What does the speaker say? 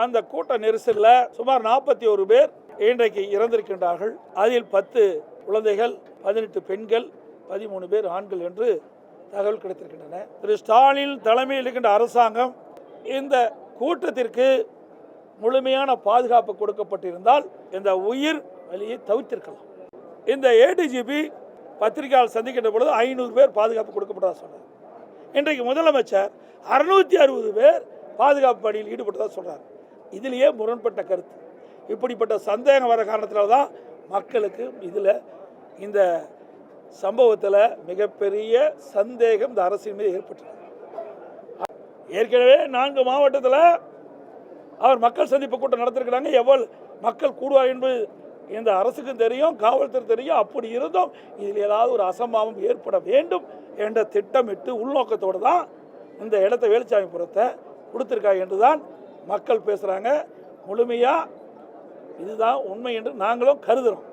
அந்த கூட்ட நெரிசலில் சுமார் நாற்பத்தி ஒரு பேர் இன்றைக்கு இறந்திருக்கின்றார்கள். அதில் பத்து குழந்தைகள் பதினெட்டு பெண்கள் பதிமூணு பேர் ஆண்கள் என்று தகவல் கிடைத்திருக்கின்றன. திரு ஸ்டாலின் தலைமையில் இருக்கின்ற அரசாங்கம் இந்த கூட்டத்திற்கு முழுமையான பாதுகாப்பு கொடுக்கப்பட்டிருந்தால் இந்த உயிர் வழியை தவிர்த்திருக்கலாம். இந்த ஏடிஜிபி பத்திரிகையாளர் சந்திக்கின்ற பொழுது ஐநூறு பேர் பாதுகாப்பு கொடுக்கப்பட்டதாக சொன்னார். இன்றைக்கு முதலமைச்சர் அறுநூற்றி அறுபது பேர் பாதுகாப்பு பணியில் ஈடுபட்டதாக சொல்கிறார் இதிலேயே முரண்பட்ட கருத்து. இப்படிப்பட்ட சந்தேகம் வர காரணத்தில் தான் மக்களுக்கு இதில் இந்த சம்பவத்தில் மிகப்பெரிய சந்தேகம் இந்த அரசின் மீது ஏற்பட்டது. ஏற்கனவே நான்கு மாவட்டத்தில் அவர் மக்கள் சந்திப்பு கூட்டம் நடத்திருக்கிறாங்க. எவ்வளவு மக்கள் கூடுவார் என்பது இந்த அரசுக்கும் தெரியும் காவல்துறை தெரியும். அப்படி இருந்தும் இதில் ஏதாவது ஒரு அசம்பாவம் ஏற்பட வேண்டும் என்ற திட்டமிட்டு உள்நோக்கத்தோடு தான் இந்த இடத்த வேலுச்சாமிபுரத்தை கொடுத்துருக்காங்க என்று தான் மக்கள் பேசுகிறாங்க முழுமையாக இதுதான் உண்மை என்று நாங்களும் கருதுகிறோம்